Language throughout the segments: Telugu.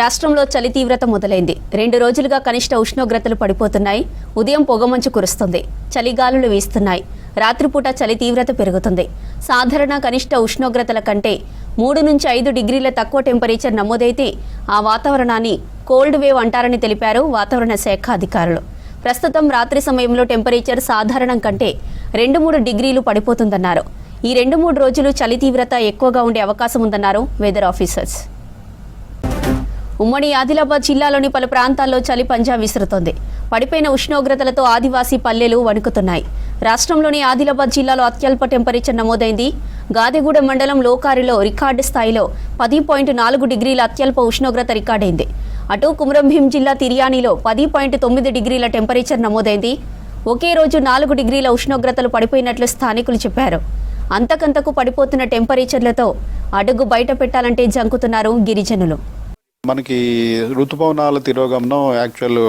రాష్ట్రంలో చలి తీవ్రత మొదలైంది. రెండు రోజులుగా కనిష్ట ఉష్ణోగ్రతలు పడిపోతున్నాయి. ఉదయం పొగమంచు కురుస్తుంది. చలిగాలులు వీస్తున్నాయి. రాత్రిపూట చలి తీవ్రత పెరుగుతుంది. సాధారణ కనిష్ట ఉష్ణోగ్రతల కంటే మూడు నుంచి ఐదు డిగ్రీల తక్కువ టెంపరేచర్ నమోదైతే ఆ వాతావరణాన్ని కోల్డ్ వేవ్ అంటారని తెలిపారు వాతావరణ శాఖ అధికారులు. ప్రస్తుతం రాత్రి సమయంలో టెంపరేచర్ సాధారణం కంటే రెండు మూడు డిగ్రీలు పడిపోతుందన్నారు. ఈ రెండు మూడు రోజులు చలి తీవ్రత ఎక్కువగా ఉండే అవకాశం ఉందన్నారు వెదర్ ఆఫీసర్స్. ఉమ్మడి ఆదిలాబాద్ జిల్లాలోని పలు ప్రాంతాల్లో చలి పంజా విసురుతోంది. పడిపోయిన ఉష్ణోగ్రతలతో ఆదివాసీ పల్లెలు వణుకుతున్నాయి. రాష్ట్రంలోని ఆదిలాబాద్ జిల్లాలో అత్యల్ప టెంపరేచర్ నమోదైంది. గాదిగూడ మండలం లోకారిలో రికార్డు స్థాయిలో పది పాయింట్ నాలుగు డిగ్రీల అత్యల్ప ఉష్ణోగ్రత రికార్డైంది. అటు కుమరంభీం జిల్లా తిరియానిలో పది పాయింట్ తొమ్మిది డిగ్రీల టెంపరేచర్ నమోదైంది. ఒకే రోజు నాలుగు డిగ్రీల ఉష్ణోగ్రతలు పడిపోయినట్లు స్థానికులు చెప్పారు. అంతకంతకు పడిపోతున్న టెంపరేచర్లతో అడుగు బయట పెట్టాలంటే జంకుతున్నారు గిరిజనులు. మనకి ఋతుపవనాల తిరోగమనం యాక్చువల్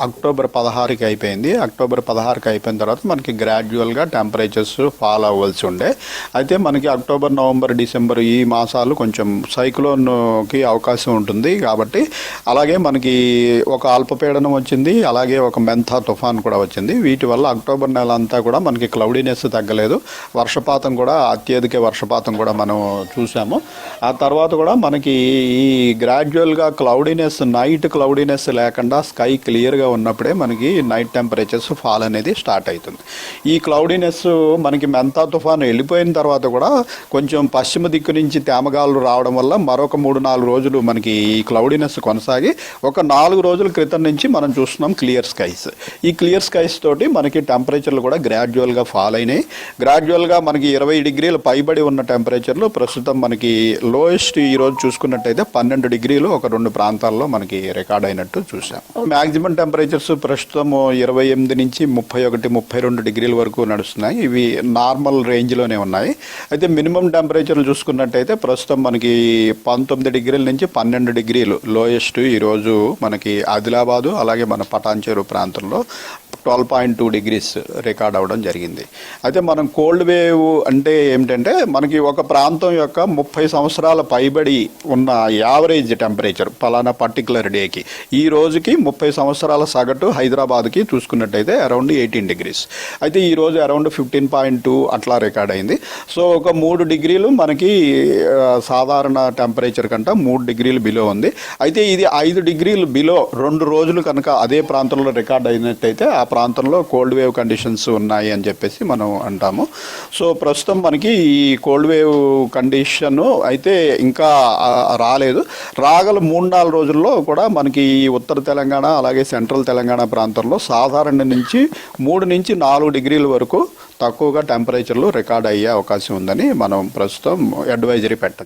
అక్టోబర్ పదహారుకి అయిపోయింది. అక్టోబర్ పదహారుకి అయిపోయిన తర్వాత మనకి గ్రాడ్యువల్గా టెంపరేచర్స్ ఫాల్ అవ్వాల్సి ఉండే. అయితే మనకి అక్టోబర్ నవంబర్ డిసెంబర్ ఈ మాసాలు కొంచెం సైక్లోన్కి అవకాశం ఉంటుంది కాబట్టి అలాగే మనకి ఒక అల్పపీడనం వచ్చింది అలాగే ఒక మెంథా తుఫాన్ కూడా వచ్చింది. వీటి వల్ల అక్టోబర్ నెల అంతా కూడా మనకి క్లౌడీనెస్ తగ్గలేదు. వర్షపాతం కూడా అత్యధిక వర్షపాతం కూడా మనం చూసాము. ఆ తర్వాత కూడా మనకి ఈ గ్రాడ్యువల్ గ్రాడ్యువల్గా క్లౌడీనెస్ నైట్ క్లౌడీనెస్ లేకుండా స్కై క్లియర్గా ఉన్నప్పుడే మనకి నైట్ టెంపరేచర్స్ ఫాల్ అనేది స్టార్ట్ అవుతుంది. ఈ క్లౌడీనెస్ మనకి మెంతా తుఫాను వెళ్ళిపోయిన తర్వాత కూడా కొంచెం పశ్చిమ దిక్కు నుంచి తేమగాలు రావడం వల్ల మరొక మూడు నాలుగు రోజులు మనకి ఈ క్లౌడీనెస్ కొనసాగి ఒక నాలుగు రోజుల క్రితం నుంచి మనం చూస్తున్నాం క్లియర్ స్కైస్ ఈ క్లియర్ స్కైస్ తోటి మనకి టెంపరేచర్లు కూడా గ్రాడ్యువల్గా ఫాల్ అయినాయి. గ్రాడ్యువల్గా మనకి ఇరవై డిగ్రీలు పైబడి ఉన్న టెంపరేచర్లు ప్రస్తుతం మనకి లోయెస్ట్ ఈ రోజు చూసుకున్నట్టయితే పన్నెండు డిగ్రీలు ఒక రెండు ప్రాంతాల్లో మనకి రికార్డ్ అయినట్టు చూసాం మాక్సిమం టెంపరేచర్స్ ప్రస్తుతం ఇరవై ఎనిమిది నుంచి ముప్పై ఒకటి ముప్పై రెండు డిగ్రీల వరకు నడుస్తున్నాయి. ఇవి నార్మల్ రేంజ్లోనే ఉన్నాయి. అయితే మినిమం టెంపరేచర్లు చూసుకున్నట్టయితే ప్రస్తుతం మనకి పంతొమ్మిది డిగ్రీల నుంచి పన్నెండు డిగ్రీలు లోయెస్ట్ ఈరోజు మనకి ఆదిలాబాదు అలాగే మన పటాన్చేరు ప్రాంతంలో. Twelve point two degrees record అవ్వడం జరిగింది. అయితే మనం కోల్డ్ వేవ్ అంటే ఏమిటంటే మనకి ఒక ప్రాంతం యొక్క ముప్పై సంవత్సరాల పైబడి ఉన్న యావరేజ్ టెంపరేచర్ పలానా పర్టికులర్ డేకి ఈ రోజుకి ముప్పై సంవత్సరాల సగటు హైదరాబాద్కి చూసుకున్నట్టయితే అరౌండ్ ఎయిటీన్ డిగ్రీస్ అయితే ఈ రోజు అరౌండ్ ఫిఫ్టీన్ పాయింట్ టూ అట్లా రికార్డ్ అయింది. సో ఒక మూడు డిగ్రీలు మనకి సాధారణ టెంపరేచర్ కంటే మూడు డిగ్రీలు బిలో ఉంది. అయితే ఇది ఐదు డిగ్రీలు బిలో రెండు రోజులు కనుక అదే ప్రాంతంలో రికార్డ్ అయినట్టయితే ఆ ప్రాంతంలో కోల్డ్ వేవ్ కండిషన్స్ ఉన్నాయి అని చెప్పేసి మనం అంటాము. సో ప్రస్తుతం మనకి ఈ కోల్డ్ వేవ్ కండిషన్ అయితే ఇంకా రాలేదు. రాగల మూడు నాలుగు రోజుల్లో కూడా మనకి ఈ ఉత్తర తెలంగాణ అలాగే సెంట్రల్ తెలంగాణ ప్రాంతంలో సాధారణ నుంచి మూడు నుంచి నాలుగు డిగ్రీల వరకు తక్కువగా టెంపరేచర్లు రికార్డ్ అయ్యే అవకాశం ఉందని మనం ప్రస్తుతం అడ్వైజరీ పెట్టచ్చు